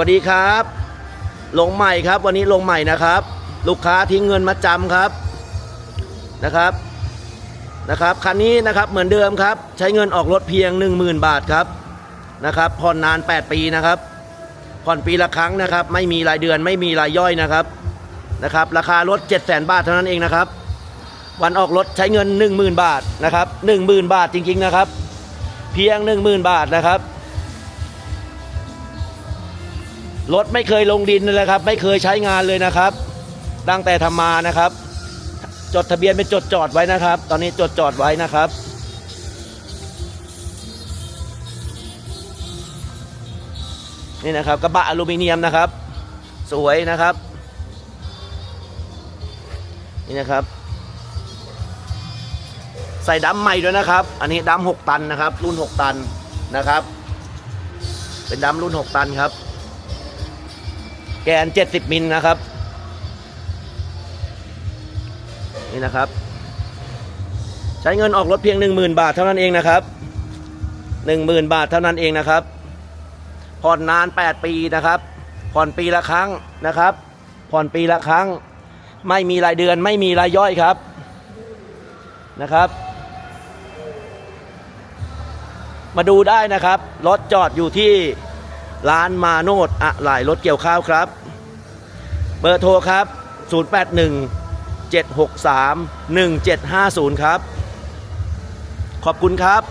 วัสดีครับ ลงใหม่ครับ วันนี้ลงใหม่นะครับ ลูกค้าทิ้งเงินมาจำครับนะครับนะครับคันนี้นะครับเหมือนเดิมครับ ใช้เงินออกรถเพียง 10,000 บาทครับนะครับผ่อนนาน 8 ปีนะครับ ผ่อนปีละครั้งนะครับ ไม่มีรายเดือนไม่มีรายย่อยนะครับนะครับ ราคารถ 700,000 บาทเท่านั้นเองนะครับ วันออกรถใช้เงิน 10,000 บาทนะครับ10,000 บาทจริงๆนะครับ เพียง 10,000 บาทนะครับ รถไม่เคยลงดินเลยครับ ไม่เคยใช้งานเลยนะครับ ตั้งแต่ทำมานะครับ จดทะเบียนเป็นจดจอดไว้นะครับ ตอนนี้จดจอดไว้นะครับนี่นะครับกระบะอลูมิเนียมนะครับ สวยนะครับ นี่นะครับ ใส่ดัมใหม่ด้วยนะครับ อันนี้ดัม6ตันนะครับ รุ่น 6 ตันนะครับ เป็นดัมรุ่น 6 ตันครับ แกน 70 มิลนะครับ นี่นะครับ ใช้เงินออกรถเพียง 10,000 บาทเท่านั้นเองนะครับ 10,000 บาทเท่านั้นเองนะครับผ่อนนาน 8 ปีนะครับ ผ่อนปีละครั้งนะครับ ผ่อนปีละครั้ง ไม่มีรายเดือนไม่มีรายย่อยครับนะครับ มาดูได้นะครับรถจอดอยู่ที่ ร้านมาโนดอะไหล่รถเกี่ยวข้าวครับ เบอร์โทรครับ 081 763 1750 ครับ ขอบคุณครับ